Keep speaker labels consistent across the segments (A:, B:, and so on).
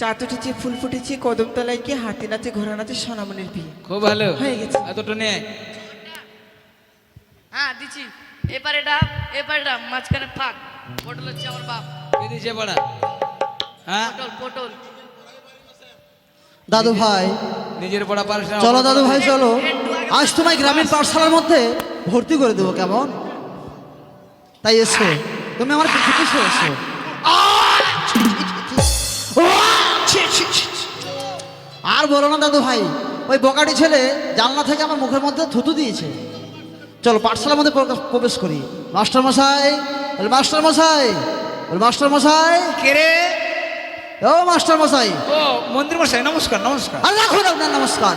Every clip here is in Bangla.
A: চাঁদ উঠেছে ফুল ফুটেছে কদম তলায় কি হাতি নাচে ঘোড়া নাচে সোনামণির বিয়ে।
B: খুব ভালো।
A: হয়ে গেছে।
B: এতটা নিয়ে।
C: হ্যাঁ দিচ্ছি। এপারে ডাব এপারে ডাব মাঝখানে ফাঁক। পটল হচ্ছে আমার বাপ।
B: কে দিয়েছে পাড়া হ্যাঁ?
C: পটল পটল।
D: দাদু ভাই।
B: নিজের পড়া না
D: চলো দাদু ভাই চলো। আজ তোমায় গ্রামীণ পাঠশালার মধ্যে ভর্তি করে দেবো কেমন? তাই এসো। তুমি আমার পিছু পিছু এসো। আর বলো না দাদু ভাই ওই বকাটি ছেলে জানলা থেকে আমার মুখের মধ্যে থুতু দিয়েছে। চলো পাঠশালার মধ্যে প্রবেশ করি। মাস্টার মশাই বলে, মাস্টার মশাই বলে, মাস্টার মশাই।
B: কে রে?
D: ও মাস্টার মশাই।
B: ও মন্দির মশাই নমস্কার নমস্কার।
D: আর রাখুন আপনার নমস্কার।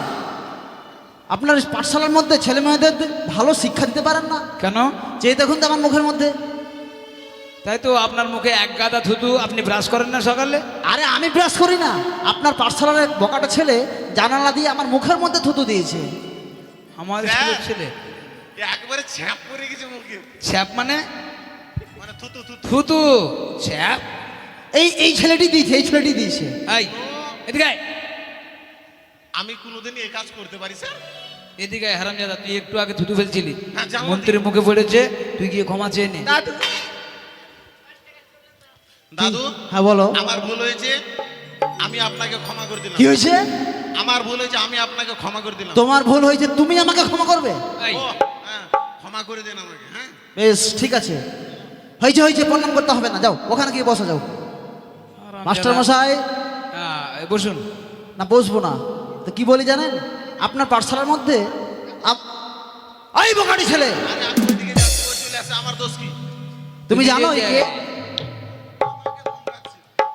D: আপনার পাঠশালার মধ্যে ছেলে মেয়েদের ভালো শিক্ষা দিতে পারেন না?
B: কেন?
D: চেয়ে দেখুন তো আমার মুখের মধ্যে।
B: তাই তো আপনার মুখে এক গাদা থুতু আপনি ব্রাশ করেন না সকালে?
D: আরে আমি ব্রাশ করি না। আপনার পাঠশালার এক বকাটা ছেলে জানালা দিয়ে আমার মুখের মধ্যে থুতু দিয়েছে।
B: আমার স্কুলের ছেলে।
E: একবারে ছ্যাপ পড়ে গেছে মুখে।
B: ছ্যাপ মানে?
E: মানে থুতু থুতু।
B: থুতু। ছ্যাপ?
D: এই এই ছেলেটি দিয়েছে এই ছেলেটি দিয়েছে।
B: এই এদিকে।
E: আমি কোনোদিন এই কাজ করতে পারি স্যার?
B: এদিকে হারামজাদা তুই একটু আগে থুতু ফেলছিলি।
E: হ্যাঁ,
B: মন্ত্রীর মুখে পড়েছে তুই গিয়ে ক্ষমা চেয়ে নে।
A: দাদু
D: হ্যাঁ বলো।
E: আমার ভুল হয়েছে আমি আপনাকে ক্ষমা করে দিলাম।
D: কি হয়েছে?
E: আমার ভুল হয়েছে আমি আপনাকে ক্ষমা করে দিলাম।
D: তোমার ভুল হয়েছে তুমি আমাকে ক্ষমা করবে?
E: হ্যাঁ ক্ষমা করে দিন আমাকে হ্যাঁ।
D: বেশ ঠিক আছে। হয়েছে হয়েছে প্রণাম করতে হবে না যাও ওখানে গিয়ে বসা যাও। মাস্টার মশাই?
B: হ্যাঁ, বসুন।
D: না বসবো না। তো কি বলি জানেন? আপনার পাঠশালার মধ্যে আপ- এই বোকাটি ছেলে!
E: আমার দোষ কি?
D: তুমি জানো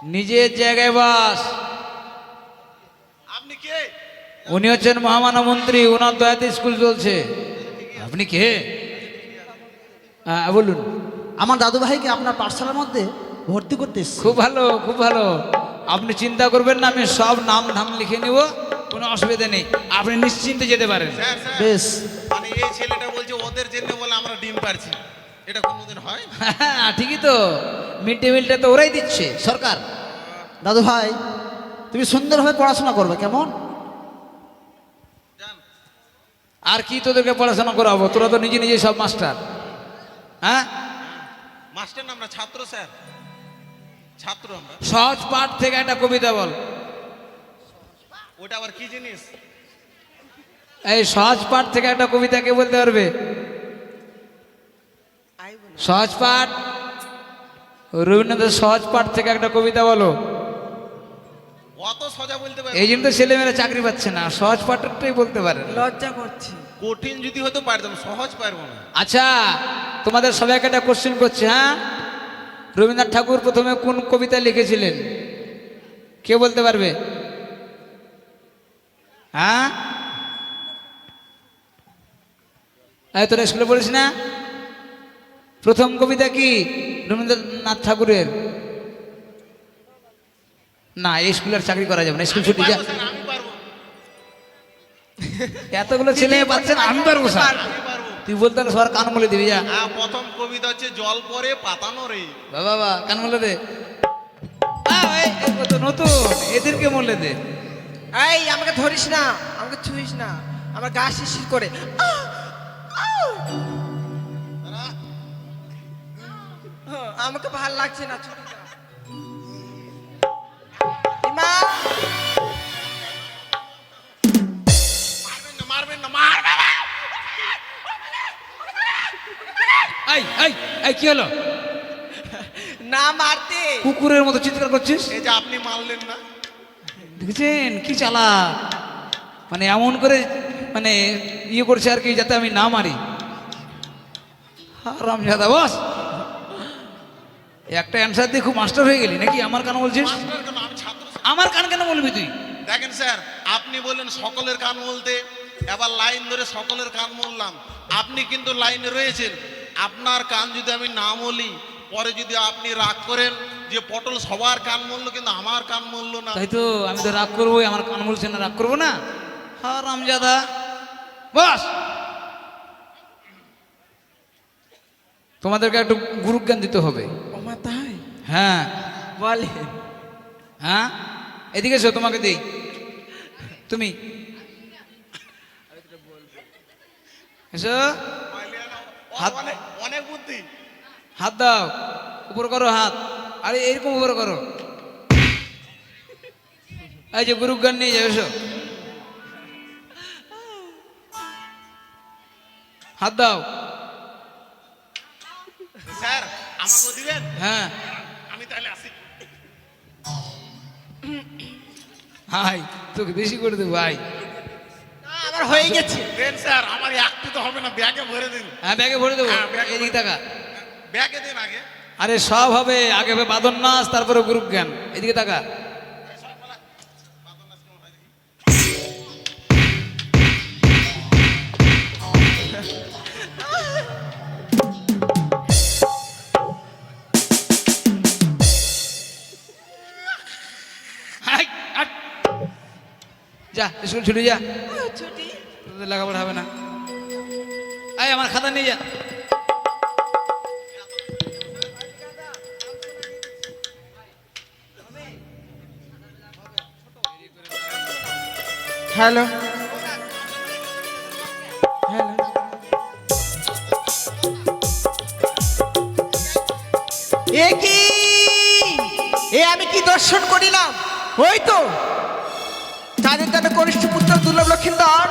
B: নিজের জায়গায়- বাস।
E: আপনি কে?
B: উনি হচ্ছেন মহামানব মন্ত্রী ওনার দয়াতে স্কুল চলছে। আপনি কে? হ্যাঁ বলুন।
D: আমার দাদু ভাইকে আপনার পাঠশালার মধ্যে ভর্তি করতে
B: খুব ভালো খুব ভালো। আপনি চিন্তা করবেন না আমি সব নাম ধাম লিখে নিব কোনো অসুবিধা নেই। আপনি নিশ্চিন্তে যেতে পারেন।
E: স্যার।
D: বেশ।
E: মানে এই ছেলেটা বলছে ওদের জন্য বলে আমরা ডিম পারছি এটা কোনোদিন হয়?
B: হ্যাঁ ঠিকই তো। মিড ডে মিলটা তো ওরাই দিচ্ছে সরকার।
D: দাদু ভাই তুমি সুন্দরভাবে পড়াশোনা করবে কেমন?
E: জান।
B: আর কি তোদেরকে পড়াশোনা করাবো? তোরা তো নিজে নিজে সব মাস্টার। হ্যাঁ?
E: মাস্টার না আমরা ছাত্র স্যার। ছাত্র আমরা।
B: সহজ পাঠ থেকে একটা কবিতা বল।
E: ওটা আবার কি জিনিস?
B: এই সহজ পাঠ থেকে একটা কবিতা কে বলতে পারবে? সহজ পাঠ রবীন্দ্রনাথের সহজ পাঠ থেকে একটা কবিতা বলো।
E: অত সোজা বলতে পারে
B: এই জন্য তো ছেলেমেয়েরা চাকরি পাচ্ছে না সহজ পাঠটাই বলতে পারে
A: লজ্জা করছি।
E: কঠিন যদি হতো পারতাম সহজ পারব না।
B: আচ্ছা তোমাদের সবাইকে একটা কোশ্চেন করছে হ্যাঁ? রবীন্দ্রনাথ ঠাকুর প্রথমে কোন কবিতা লিখেছিলেন? কে বলতে পারবে? হ্যাঁ? তোরা স্কুলে পড়িস না? প্রথম কবিতা কি? রবীন্দ্রনাথ ঠাকুরের। না এই স্কুলে চাকরি করা যাবে না স্কুল ছুটি যা এতগুলো ছেলে পাচ্ছেন আমি পারব স্যার। তুই বলতে সবার কান বলে দিবি যা।
E: হ্যাঁ প্রথম কবিতা হচ্ছে জল পরে পাতানো রে।
B: বাবা বাবা কান বলে দে। নতুন এদেরকে বলে দে।
A: এই আমাকে ধরিস না আমাকে ছুঁইস না আমার গা শিশির করে। আমাকে ভালো লাগছে না
E: না মারবেন না মারবেন না।
B: এই এই এই কি হলো?
A: না মারতে।
B: কুকুরের মতো চিৎকার করছিস?
E: এই যে আপনি মারলেন না।
B: দেখেছেন? কি চালা মানে এমন করে মানে ইয়ে করছে আর কি যাতে আমি না মারি। রামজাদা বস। একটা অ্যান্সার দিয়ে খুব মাস্টার হয়ে গেলি নাকি আমার কান বলছিস? আমার কান কেন? বলবি তুই?
E: দেখেন স্যার আপনি বললেন সকলের কান বলতে এবার লাইন ধরে সকলের কান বললাম। আপনি কিন্তু লাইনে রয়েছেন। আপনার কান যদি আমি না বলি পরে যদি আপনি রাগ করেন যে পটল সবার কান মূল্য কিন্তু আমার কান মূল্য না।
B: তাই তো আমি তো রাগ করব আমার কান বলছে না রাগ করব না? হ্যাঁ রামজাদা। বস! তোমাদেরকে একটু গুরুজ্ঞান দিতে হবে। হ্যাঁ।
A: বলে।
B: হ্যাঁ? এদিকে এসো তোমাকে দেই। তুমি। এসো। হাত
E: অনেক বুদ্ধি
B: হাত দাও। উপর করো হাত। আরে এরকম উপর করো। এই যে গুরু গান নিয়ে যাও এসো। হাত দাও।
E: স্যার আমাকেও দিবেন?
B: হ্যাঁ। হাই তোকে বেশি করে দেবো ভাই।
A: না, আমার হয়ে গেছে।
E: দেন স্যার আমার একটু তো হবে না ব্যাগে ভরে দিন।
B: হ্যাঁ ব্যাগে ভরে দেবো
E: হ্যাঁ,
B: এদিকে টাকা
E: ব্যাগে দিন আগে।
B: আরে সব হবে আগে হবে বাদন নাচ তারপরে গ্রুপ জ্ঞান এদিকে টাকা হাই, যা স্কুল ছুটি যা।
A: ছুটি।
B: তোদের লেখাপড়া হবে না। আয় আমার খাতা নিয়ে যা।
A: হ্যালো। হ্যালো। এ কি? এ আমি কি দর্শন করিলাম? ওই তো। যাদের যেন কনিষ্ঠ পুত্র দুর্লভ লক্ষিন্দর,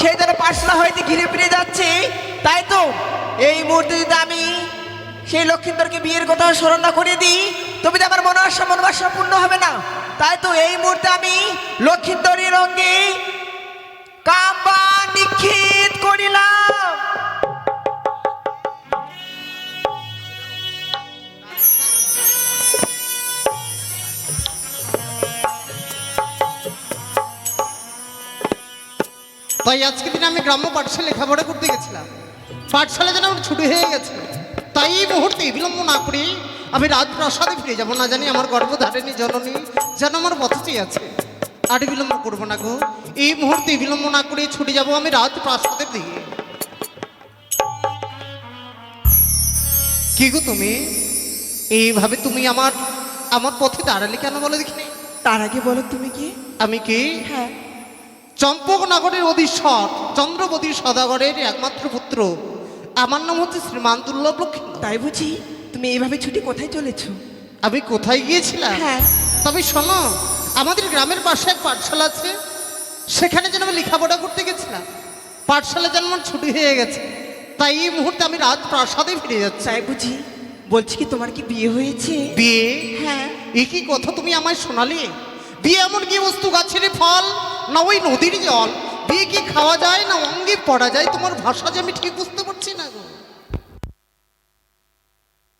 A: সেই যেন পার্সলা হইতে ঘিরে ফিরে যাচ্ছে। তাই তো, এই মুহূর্তে যদি আমি সেই লক্ষিন্দরকে বিয়ের কথা স্মরণ না করে দিই, তবে আমার মনোবাসা মনোবাসা পূর্ণ হবে না। তাই তো, এই মুহূর্তে আমি লক্ষিন্দরের অঙ্গে কাম্বা নিক্ষিত করিলাম।
F: তাই আজকে দিনে আমি গ্রাম্য পাঠশালা লেখাপড়া করতে গেছিলাম। পাঠশালা যেন আমার ছুটি হয়ে গেছে। তাই এই মুহূর্তে বিলম্ব না করে আমি রাজপ্রাসাদে ফিরে যাব না জানি আমার গর্ভধারিণী জননী যেন আমার পথেই আছে। আর বিলম্ব করব না গো। এই মুহূর্তে বিলম্ব না করে ছুটে যাব আমি রাত রাজপ্রাসাদের দিকে। কি গো তুমি? এইভাবে তুমি আমার আমার পথে দাঁড়ালে কেন বলে দেখিনি?
A: তার আগে বলো তুমি কি?
F: আমি কি?
A: হ্যাঁ।
F: চম্পকনগরের অধীশ্বর চন্দ্রবতী সদাগরের একমাত্র পুত্র। আমার নাম হচ্ছে শ্রীমান দুর্লভ লক্ষ্মী।
A: তাই বুঝি তুমি এইভাবে ছুটি কোথায় চলেছো?
F: আমি কোথায় গিয়েছিলাম?
A: হ্যাঁ।
F: তবে শোনো আমাদের গ্রামের পাশে এক পাঠশালা আছে। সেখানে যেন আমি লেখাপড়া করতে গেছিলাম। পাঠশালা যেন আমার ছুটি হয়ে গেছে। তাই এই মুহূর্তে আমি রাত প্রাসাদে ফিরে যাচ্ছি।
A: তাই বুঝি বলছি কি তোমার কি বিয়ে হয়েছে?
F: বিয়ে?
A: হ্যাঁ।
F: এ কি কথা তুমি আমায় শোনালে? বিয়ে এমন কি বস্তু গাছের ফল? না ওই নদীর জল। বিয়ে কি খাওয়া যায় না অঙ্গে পড়া যায়? তোমার ভাষা যে আমি ঠিক বুঝতে পারছি না গো।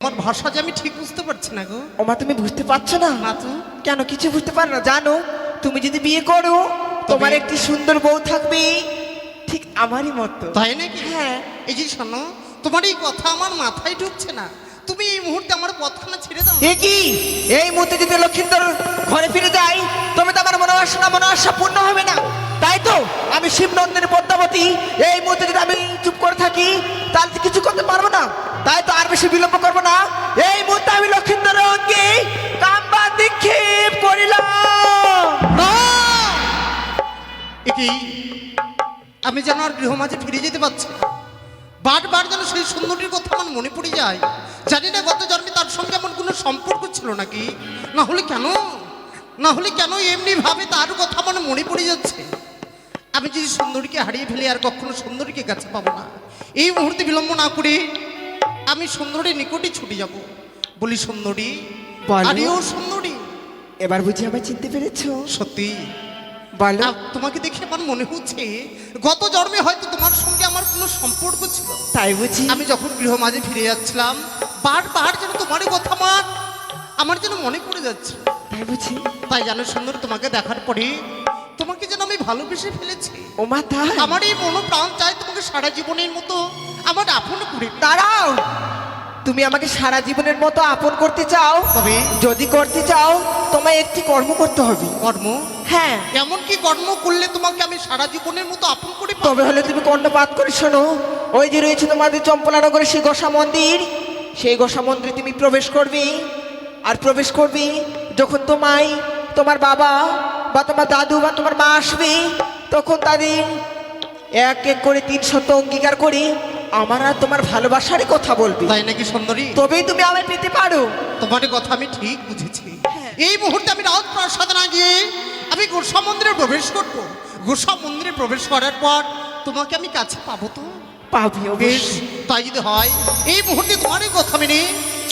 F: আমার ভাষা যে আমি ঠিক বুঝতে পারছি না গো।
A: ওমা তুমি বুঝতে পারছ না?
F: না তো
A: কেন কিছু বুঝতে পারো না? জানো তুমি যদি বিয়ে করো তোমার একটি সুন্দর বউ থাকবে। ঠিক আমারই মতো।
F: তাই নাকি?
A: হ্যাঁ।
F: এই যে শোনো তোমার এই কথা আমার মাথায় ঢুকছে না। তুমি এই মুহূর্তে আমার পথখানা ছেড়ে দাও
A: এ কি? এই মুহূর্তে যদি লক্ষিন্দর ঘরে ফিরে যাই তবে তো আমার মনোবাসনা মনোবাসা পূর্ণ হবে না। তাই তো আমি শিবনন্দিনী পদ্মাবতী। এই মুহূর্তে যদি আমি চুপ করে থাকি তাহলে তো কিছু করতে পারব না। তাই তো আর বেশি বিলম্ব করব না। এই মুহূর্তে আমি লক্ষিন্দরের অঙ্গে কাম্বা নিক্ষেপ করিলাম!
F: কি? আমি যেন আর গৃহমাঝে ফিরে যেতে পারছি। বারবার যেন সেই সুন্দরীর কথা আমার মনে পড়ে যায়। জানি না গত জন্মে তার সঙ্গে এমন কোনো সম্পর্ক ছিল নাকি? না হলে কেন? না হলে কেন এমনি ভাবে তার কথা আমার মনে পড়ে যাচ্ছে? আমি যদি সুন্দরীকে হারিয়ে ফেলি আর কখনো সুন্দরীকে কাছে পাবো না। এই মুহূর্তে বিলম্ব না করে আমি সুন্দরীর নিকটে ছুটে যাব। বলি সুন্দরী। আরে ও সুন্দরী।
A: এবার বুঝি আমায় চিনতে পেরেছ?
F: সত্যি?
A: বলো।
F: তোমাকে দেখে আমার মনে হচ্ছে গত জন্মে হয়তো তোমার সঙ্গে আমার কোনো সম্পর্ক ছিল।
A: তাই বুঝি।
F: আমি যখন গৃহ মাঝে ফিরে যাচ্ছিলাম বারবার যেন তোমারই কথা আমার আমার যেন মনে পড়ে যাচ্ছে।
A: তাই বুঝি।
F: তাই জানো সুন্দর তোমাকে দেখার পরে তোমাকে যেন আমি ভালোবেসে ফেলেছি।
A: ওমা তাই?
F: আমার এই মনো প্রাণ চাই তোমাকে সারা জীবনের মতো আমার আপন করে।
A: দাঁড়াও! তুমি আমাকে সারা জীবনের মতো আপন করতে চাও?
F: তবে
A: যদি করতে চাও তোমায় একটি কর্ম করতে হবে।
F: কর্ম?
A: হ্যাঁ।
F: এমন কি কর্ম করলে তোমাকে আমি সারা জীবনের মতো আপন করে?
A: তবে হলে তুমি কর্ণপাত করে শোনো। ওই যে রয়েছে তোমাদের চম্পলানগরের সেই গোসা মন্দির সেই গোসা মন্দিরে তুমি প্রবেশ করবে। আর প্রবেশ করবে যখন তোমায় তোমার বাবা বা তোমার দাদু বা তোমার মা আসবে তখন তাদের এক এক করে তিন শত অঙ্গীকার করে আমার আর তোমার ভালোবাসারই কথা বলবে।
G: তাই নাকি সুন্দরী?
A: তবেই তুমি আমায় পেতে পারো।
G: তোমার কথা আমি ঠিক বুঝেছি। এই মুহূর্তে আমি রাউত প্রাসাদ না গিয়ে আমি গোসা মন্দিরে প্রবেশ করব। গোসা মন্দিরে প্রবেশ করার পর তোমাকে আমি কাছে পাবো তো?
A: পাবি
G: বেশ তাই যদি হয় এই মুহূর্তে তোমারই কথা মেনে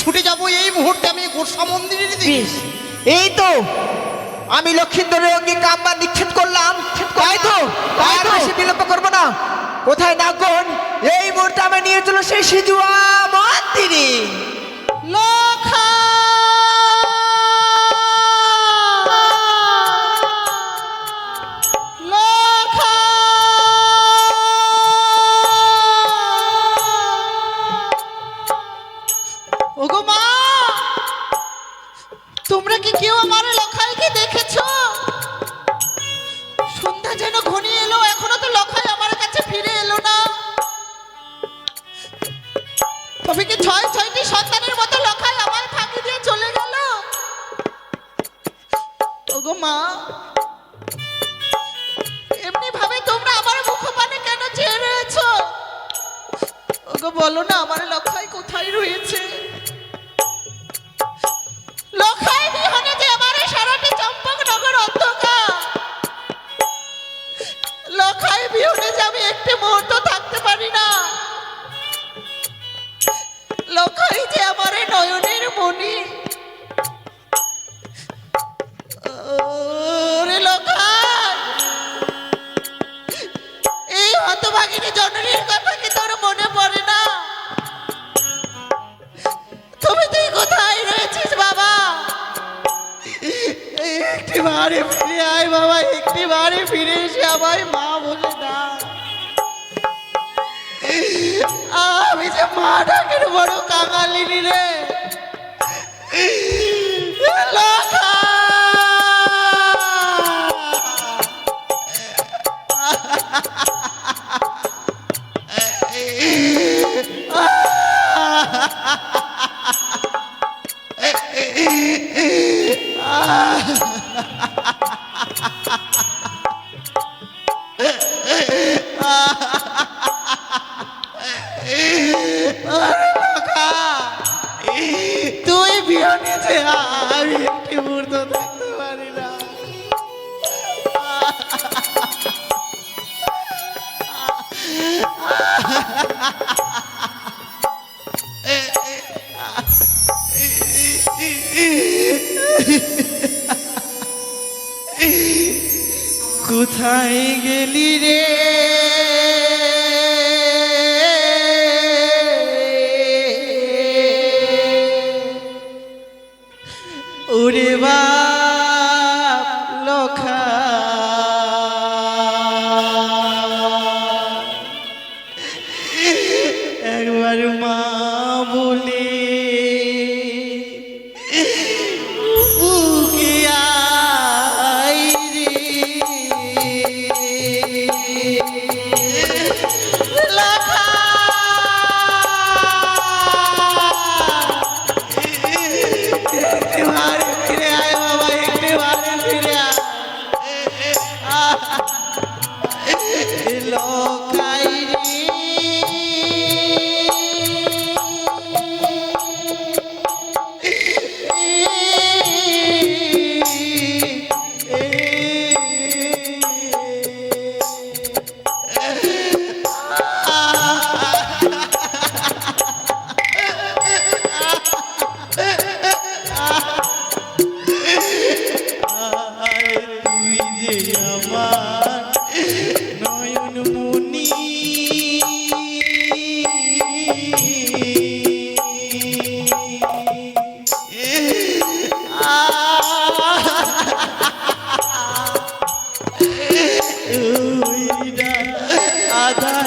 G: ছুটে যাব এই মুহূর্তে আমি গোসা মন্দিরের দিকে।
A: বেশ এই তো আমি লক্ষিন্দরের অঙ্গে কাম্বা নিক্ষেপ করলাম। তাই তো তাই তো। বিলম্ব করব না। কোথায় নাগন এই মুহূর্তে আমি নিয়ে চলো সেই সিজুয়া মন্দিরে।
G: তোমরা কি কেউ আমার লখাইকে দেখেছ? ফিরে এলো না। তবে কি ছয় ছয়টি সন্তানের মতো লখাই আমায় ফাঁকি দিয়ে চলে গেল। ওগো মা এমনি ভাবে তোমরা আমার মুখপানে কেন চেয়ে রয়েছ? ওগো বলো না, আমার মুহূর্ত থাকতে পারি না। লখাই যে আমার নয়নের মনি এই হতভাগিনী জননীর কথা কি তোর মনে পড়ে না? তুমি তুই কোথায় রয়েছিস বাবা? একটি বারে ফিরে আয় বাবা, একটি বারে ফিরে এসে আমায় মা বলে আমি যে মা ডাকের বড় কাঙালিনি রে লখা! তুই কোথায় গেলি রে?
D: राधा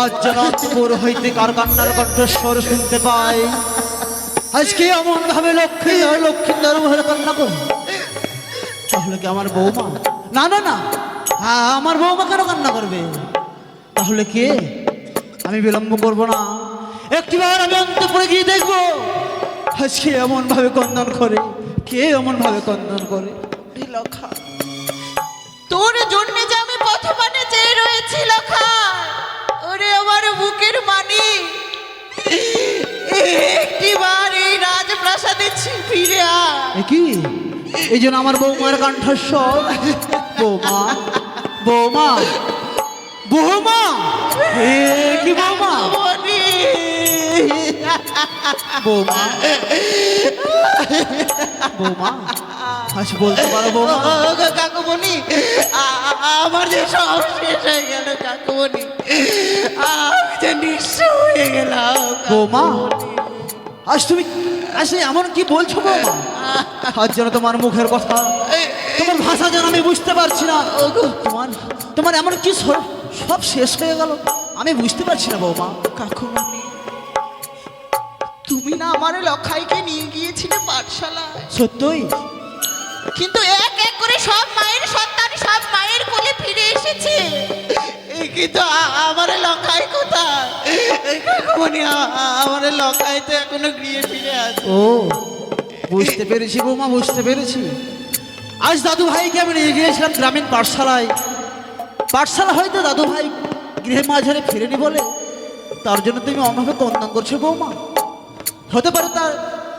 D: আজ জনকপুর হইতে কার কান্নার কণ্ঠস্বর শুনতে পাই? আজকে এমন ভাবে লক্ষ্মীধর লক্ষ্মীধর ভরে কান্না করি। তাহলে কি আমার বৌমা? না না না। হ্যাঁ আমার বৌমা কেন কান্না করবে? তাহলে কে? আমি বিলম্ব করব না। একটিবার আমি অন্তপুরে গিয়ে দেখব, আজকে এমন ভাবে কন্দন করে। কে এমন ভাবে কন্দন করে?
G: তোর জন্য যে আমি পথপানে চেয়ে রয়েছি, লখা। ওরে আমার বুকের মানি। একটিবার এই রাজপ্রাসাদে ফিরে
D: কি? এই জন্য আমার বৌমার কণ্ঠস্বর। বৌমা বৌমা বৌমা। কি বৌমা? বৌমা বৌমা। বলতে পারো বৌমা
G: ওগো কাকুমণি। আমার যে সব শেষ হয়ে গেল কাকুমণি। আমি যে নিঃস্ব হয়ে গেলাম
D: বৌমা আজ তুমি আজ এমন কি বলছো বৌমা? আজ যেন তোমার মুখের কথা তোমার ভাষা যেন আমি বুঝতে পারছি না। তোমার তোমার এমন কি সব শেষ হয়ে গেল? আমি বুঝতে পারছি না বৌমা।
G: কাকুমণি তুমি না আমার লখাইকে নিয়ে গিয়েছিলে পাঠশালায়।
D: সত্যই?
G: কিন্তু এক এক করে সব মায়ের সন্তান সব মায়ের কোলে ফিরে এসেছে। এই কিন্তু আমার লখাই কোথায়? আমার লখাই তো এখনও গৃহে ফিরে আছে।
D: ও বুঝতে পেরেছি বৌমা বুঝতে পেরেছি। আজ দাদু ভাইকে আমি নিয়ে গিয়েছিলাম গ্রামীণ পাঠশালায়। পাঠশালা হয়তো দাদু ভাই গৃহে মাঝারে ফিরেনি বলে। তার জন্য তুমি অন্যভাবে কন্দন করছ বৌমা। হতে পারে তার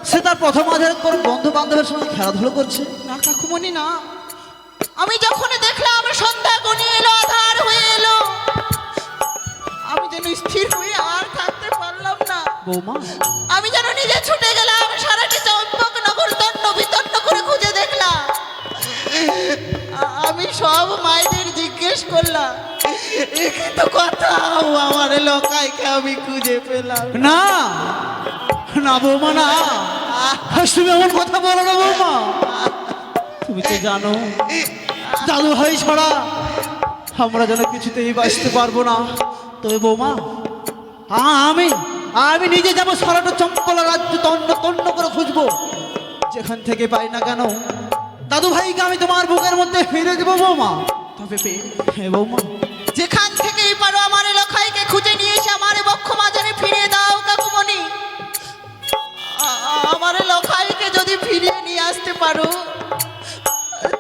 D: সে তার প্রথম মাঝারে কোনো বন্ধু বান্ধবের সঙ্গে খেলাধুলো করছে?
G: না কাকুমণি না। আমি যখন দেখলাম সন্ধ্যা গনিয়ে এলো আধার হয়ে এলো আমি যেন স্থির হয়ে আর থাকতে পারলাম না।
D: বৌমা।
G: আমি যেন নিজে ছুটে গেলাম সারাটি চম্পক নগর তন্ন বিতন্ন করে খুঁজে দেখলাম। আমি সব মায়েদের জিজ্ঞেস করলাম কিন্তু কোথাও আমার লোকাইকে আমি খুঁজে পেলাম না।
D: না বৌমা না। তুমি এমন কথা বলো না বৌমা। তুমি তো জানো দাদু ভাই ছাড়া আমরা যেন কিছুতেই বাঁচতে পারব না। তবে বৌমা আমি আমি নিজে যাব সারাটা চম্পলা রাজ্য তন্ন তন্ন করে খুঁজবো। যেখান থেকে পাই না কেন দাদু ভাইকে আমি তোমার বুকের মধ্যে ফিরে দেবো বৌমা।
G: তবে
D: হ্যাঁ বৌমা।
G: যেখান থেকেই পারো আমার লোকাইকে খুঁজে নিয়ে এসে আমার বক্ষ মাঝারে ফিরিয়ে দাও কাকুমণি। আমার লোকাইকে যদি ফিরিয়ে নিয়ে আসতে পারো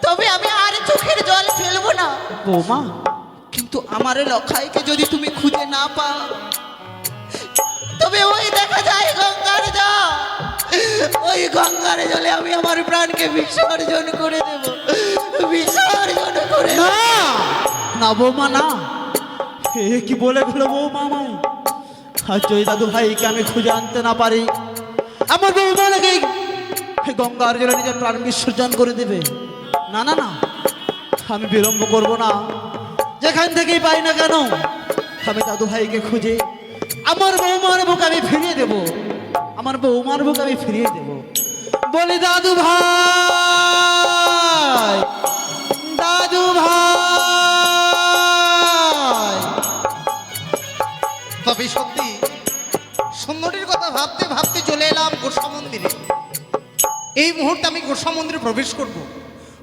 G: তবে আমি আর চোখের জল ফেলব না।
D: বৌমা।
G: কিন্তু আমার লখাইকে যদি তুমি খুঁজে না পাও তবে ওই দেখা যায় গঙ্গার জল। ওই গঙ্গার জলে আমি আমার প্রাণকে বিসর্জন করে দেব। বিসর্জন করে
D: না! না বৌমা না। এ কি বলে গেল বৌমা আমায়? আর যদি দাদু ভাইকে আমি খুঁজে আনতে না পারি। আমার বৌমা নাকি গঙ্গার জলে নিজের প্রাণ বিসর্জন করে দেবে। না না না। আমি বিলম্ব করব না। যেখান থেকেই পাই না কেন আমি দাদু ভাইকে খুঁজে আমার বৌমার বুক আমি ফিরিয়ে দেব। আমার বৌমার বুক আমি ফিরিয়ে দেব। বলি, দাদু ভাই দাদু ভাই।
F: তবে সত্যি, সুন্দরীর কথা ভাবতে ভাবতে চলে এলাম গোসা মন্দিরে। এই মুহূর্তে আমি গোসা মন্দিরে প্রবেশ করব।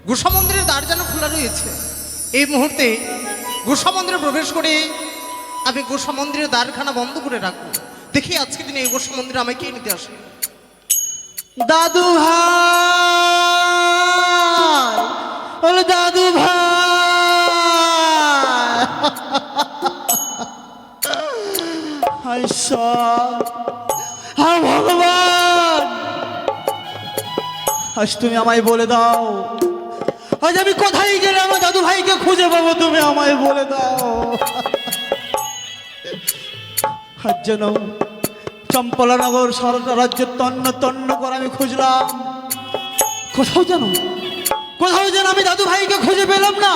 F: গোসা মন্দিরের দ্বার যেন খোলা রয়েছে। এই মুহূর্তে গোসা মন্দিরে প্রবেশ করে আমি গোসা মন্দিরের দ্বারখানা বন্ধ করে রাখব। দেখি আজকে দিনে এই গোসা মন্দিরে আমায় কে নিতে আসে?
D: দাদু ভাই দাদু ভাই। হ্যাঁ ভগবান। আজ তুমি আমায় বলে দাও, আজ আমি কোথায় গেলে আমার দাদু ভাইকে খুঁজে পাবো তুমি আমায় বলে দাও। যেন চম্পলানগর রাজ্য তন্ন তন্ন করে আমি খুঁজলাম। কোথাও যেন কোথাও যেন আমি দাদু ভাইকে খুঁজে পেলাম না।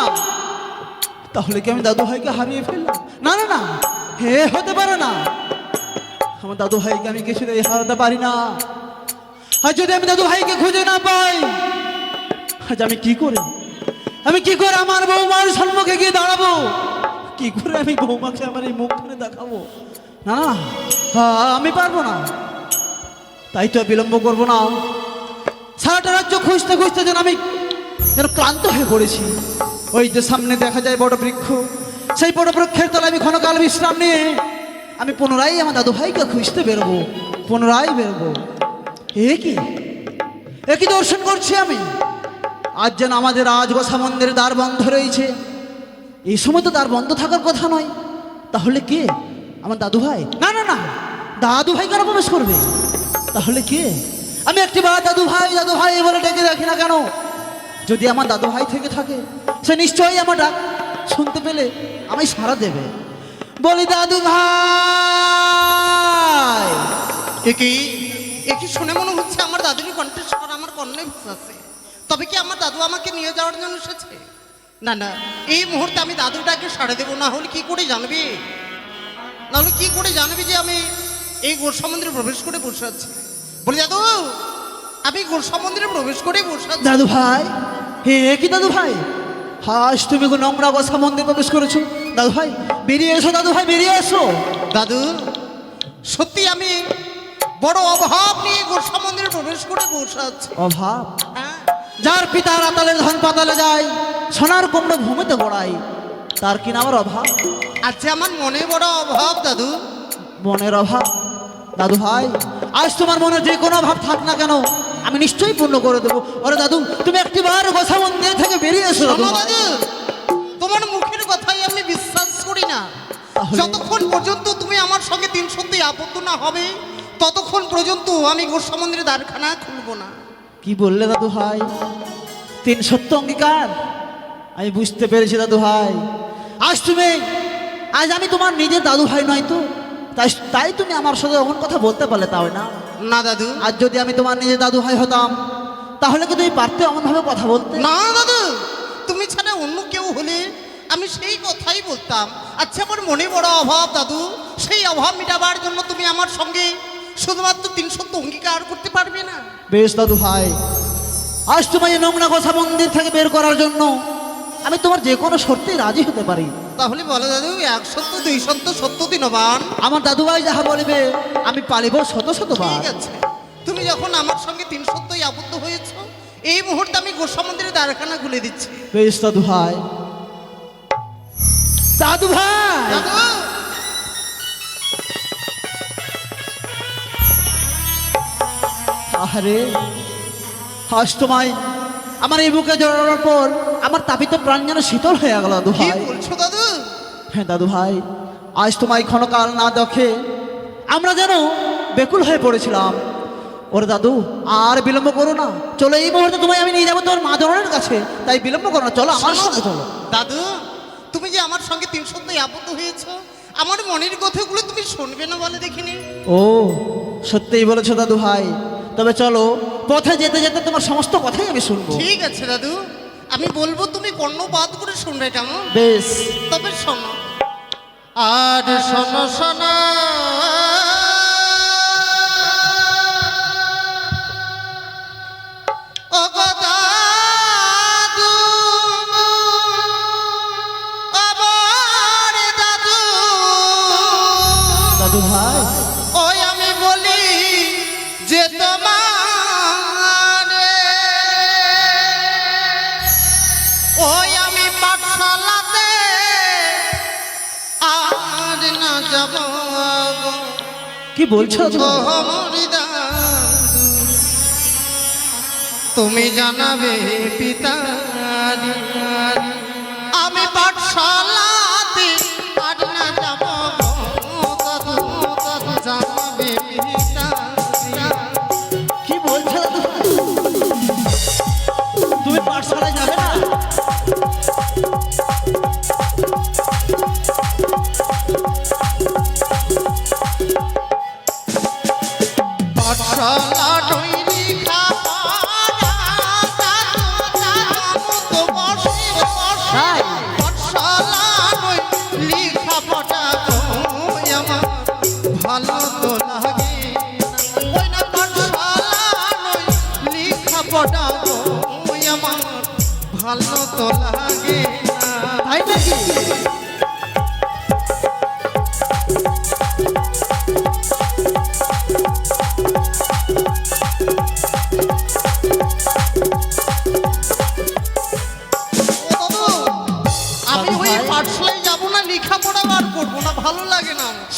D: তাহলে কি আমি দাদু ভাইকে হারিয়ে ফেললাম? না না না, হে, হতে পারে না। আমার দাদু ভাইকে আমি কিছুতেই হারাতে পারি না। আর যদি আমি দাদু ভাইকে খুঁজে না পাই, আজ আমি কি করে, আমি কি করে আমার বৌমার সম্মুখে গিয়ে দাঁড়াবো? কি করে আমি বৌমাকে আমার এই মুখখানে দেখাবো? না না আমি পারব না। তাই তো বিলম্ব করব না। সারাটা রাজ্য খুঁজতে খুঁজতে যেন আমি যেন ক্লান্ত হয়ে পড়েছি। ওই যে সামনে দেখা যায় বড় বৃক্ষ। সেই বড় বৃক্ষের তলায় আমি ক্ষণকাল বিশ্রাম নিয়ে আমি পুনরায় আমার দাদু ভাইকে খুঁজতে বেরোবো। পুনরায় বেরোবো। এ কি? এ কি দর্শন করছি আমি? আজ যেন আমাদের রাজগোসা মন্দিরের দ্বার বন্ধ রয়েছে। এই সময় তো দ্বার বন্ধ থাকার কথা নয়। তাহলে কে? আমার দাদু ভাই? না না না। দাদু ভাই কেন প্রবেশ করবে? তাহলে কে? আমি একটি বার দাদু ভাই দাদু ভাই বলে ডেকে রাখি না কেন? যদি আমার দাদু ভাই থেকে থাকে, সে নিশ্চয়ই আমার ডাক শুনতে পেলে আমি সারা দেবে। বলি, দাদু ভাই।
F: একই একই শুনে মনে হচ্ছে আমার দাদুরই কণ্ঠস্বর আমার কর্ণে আছে তবে কি আমার দাদু আমাকে নিয়ে যাওয়ার জন্য এসেছে? না না, এই মুহূর্তে আমি দাদুটাকে সাড়ে দেবো, না হলে কি করে জানবি? নাহলে কি করে জানবি যে আমি এই গোরসা মন্দিরে প্রবেশ করে বসে আছি বলি দাদু আমি গোরসা মন্দিরে প্রবেশ করে বসে আছি
D: দাদু ভাই হে কি দাদু ভাই? হাস তুমি গো নোংরা বসা মন্দির প্রবেশ করেছ। দাদু ভাই বেরিয়ে এসো দাদু ভাই বেরিয়ে এসো।
F: দাদু সত্যি আমি বড় অভাব নিয়ে গোরসা মন্দিরে প্রবেশ করে বসে আছি
D: অভাব?
F: হ্যাঁ।
D: যার পিতা রাতালে ধন পাতালে যায় সোনার কুমড়ো ভূমিতে গড়াই তার কিনা আমার অভাব?
F: আজকে আমার মনে বড় অভাব দাদু।
D: মনের অভাব? দাদু ভাই আজ তোমার মনে যে কোনো অভাব থাক না কেন আমি নিশ্চয়ই পূর্ণ করে দেবো। ওরে দাদু তুমি একটিবার গোসা মন্দির থেকে বেরিয়ে এসো দাদু।
F: তোমার মুখের কথাই আমি বিশ্বাস করি না। যতক্ষণ পর্যন্ত তুমি আমার সঙ্গে তিন সত্যি আবদ্ধ না হবে ততক্ষণ পর্যন্ত আমি গোস্বা মন্দিরের দ্বারখানা খুলবো না।
D: কি বললে দাদু ভাই? তিন সত্য অঙ্গীকার? আমি বুঝতে পেরেছি দাদু ভাই। আজ তুমি আজ আমি তোমার নিজের দাদু ভাই নয় তো? তাই তাই তুমি আমার সাথে এমন কথা বলতে পারলে তাও না?
F: না দাদু।
D: আজ যদি আমি তোমার নিজের দাদু ভাই হতাম তাহলে কি তুমি পারতে এমনভাবে কথা বলতে?
F: না দাদু। তুমি ছাড়া অন্য কেউ হলে আমি সেই কথাই বলতাম। আচ্ছা আমার মনে বড় অভাব দাদু। সেই অভাব মেটাবার জন্য তুমি আমার সঙ্গে শুধুমাত্র তিন সত্য অঙ্গীকার করতে পারবে না।
D: বেশ দাদু ভাই। আজ তোমায় এই নোংরা কথা মন্দির থেকে বের করার জন্য আমি তোমার যে কোনো শর্তেই রাজি হতে পারি।
F: তাহলে বলো দাদু এক সত্য দুই সত্য সত্য দিনবান।
D: আমার দাদু ভাই যাহা বলবে আমি পালিব শত শতবার
F: ঠিক আছে। তুমি যখন আমার সঙ্গে তিন সত্যই আবদ্ধ হয়েছ এই মুহূর্তে আমি গোস্বা মন্দিরের দ্বারখানা খুলে দিচ্ছি।
D: বেশ দাদু ভাই দাদু! ভাই আহারে তোমায় আমার এই বুকে জড়ানোর পর আমার তাপিত প্রাণ যেন শীতল হয়ে গেল দাদু
F: কি
D: ভাই
F: বলছো দাদু?
D: হ্যাঁ দাদু ভাই আজ তোমায় ক্ষণকাল না দেখে আমরা যেন বেকুল হয়ে পড়েছিলাম। ওরে দাদু আর বিলম্ব করো না। চলো এই মুহূর্তে তোমায় আমি নিয়ে যাব তোমার মা জননের কাছে। তাই বিলম্ব করো না চলো আমার সঙ্গে চলো।
F: দাদু তুমি যে আমার সঙ্গে তিন সত্যই আবদ্ধ হয়েছ আমার মনের কথাগুলো তুমি শুনবে না বলে দেখিনি।
D: ও সত্যিই বলেছ দাদু ভাই। তবে চলো পথে যেতে যেতে তোমার সমস্ত কথাই আমি শুনব।
F: ঠিক আছে দাদু। আমি বলব তুমি কর্ণপাত করে শুনবে কেমন
D: বেশ।
F: তবে শোনো। আর শোনো শোনো। দাদু
D: ভাই। কি বলছো?
F: তুমি জানাবে পিতা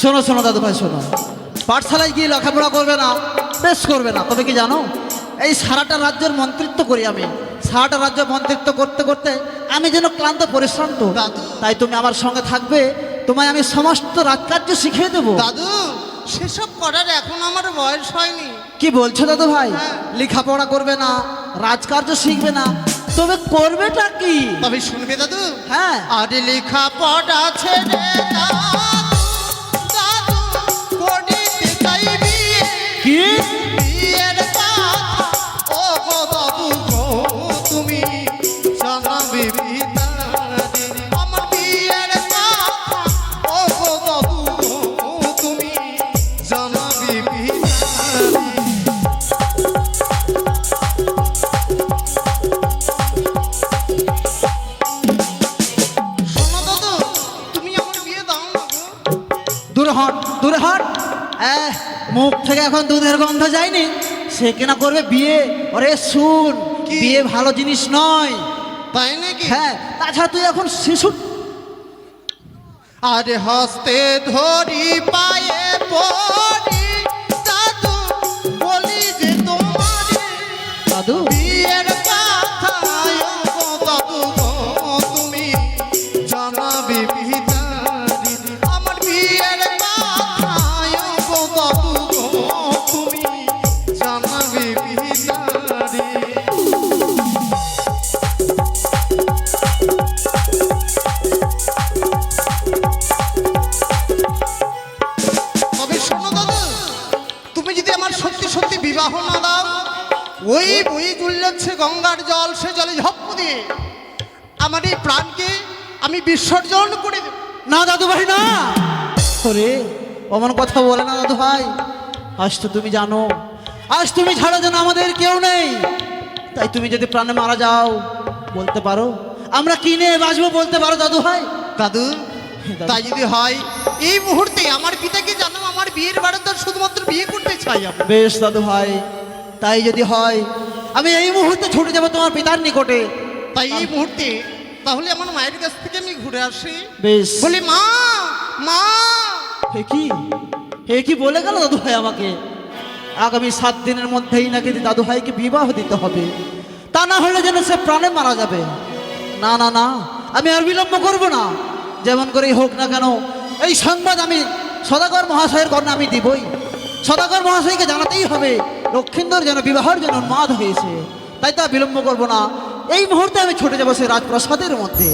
D: শোনো শোনো দাদু ভাই শোনো। পাঠশালায় গিয়ে লেখাপড়া করবে না, বেশ করবে না, তবে কি জানো? এই সারাটা রাজ্যের মন্ত্রিত্ব করি আমি। সারাটা রাজ্য মন্ত্রিত্ব করতে করতে আমি যেন ক্লান্ত পরিশ্রান্ত। তাই তুমি আমার সঙ্গে থাকবে। তোমায় আমি সমস্ত রাজকার্য শিখিয়ে দেবো।
F: দাদু সেসব করার এখন আমার বয়স হয়নি।
D: কি বলছো দাদু ভাই?
F: হ্যাঁ।
D: লেখাপড়া করবে না রাজকার্য শিখবে না। তবে করবেটা কি?
F: তবে শুনবে দাদু।
D: হ্যাঁ।
F: আরে লেখা পড়া ছেড়ে দাদু,
D: এখন দুধের গন্ধ যায়নি সে কেনা করবে বিয়ে? ওরে শুন? বিয়ে ভালো জিনিস নয়।
F: তাই নাকি?
D: হ্যাঁ তাছাড়া তুই এখন শিশু।
F: আরে হস্তে ধরি পায়ে পড়ি। ওই বই যাচ্ছে গঙ্গার জল সে জলে ঝপ্প দিয়ে। আমার এই প্রাণকে আমি বিসর্জন করে দেব।
D: না দাদু ভাই না। ওরে অমন কথা বলে না দাদু ভাই আজ তো তুমি জানো আজ তুমি ছাড়া যেন আমাদের কেউ নেই। তাই তুমি যদি প্রাণে মারা যাও বলতে পারো। আমরা কিনে বাঁচবো বলতে পারো দাদু ভাই
F: দাদু। তাই যদি হয় এই মুহূর্তে আমার পিতাকে জানো আমার বিয়ের বারান্দা শুধুমাত্র বিয়ে করতে চাই
D: বেশ দাদু ভাই তাই যদি হয় আমি এই মুহূর্তে ছুটে যাব তোমার পিতার নিকটে।
F: তাই এই মুহূর্তে তাহলে আমার মায়ের কাছ থেকে আমি ঘুরে আসি।
D: বেশ।
F: বলি মা মা!
D: হে কি? হে কি বলে গেল দাদু ভাই আমাকে? আগামী সাত দিনের মধ্যেই নাকি দাদু ভাইকে বিবাহ দিতে হবে তা না হলে যেন সে প্রাণে মারা যাবে। না না না আমি আর বিলম্ব করব না। যেমন করেই হোক না কেন এই সংবাদ আমি সদাগর মহাশয়ের কর্ণে আমি দিবই। সদাগর মহাশয়কে জানাতেই হবে লক্ষিন্দর যেন বিবাহের জন্য উন্মাদ হয়েছে, তাই তা বিলম্ব করব না। এই মুহূর্তে আমি ছুটে যাব সে রাজপ্রাসাদের মধ্যে।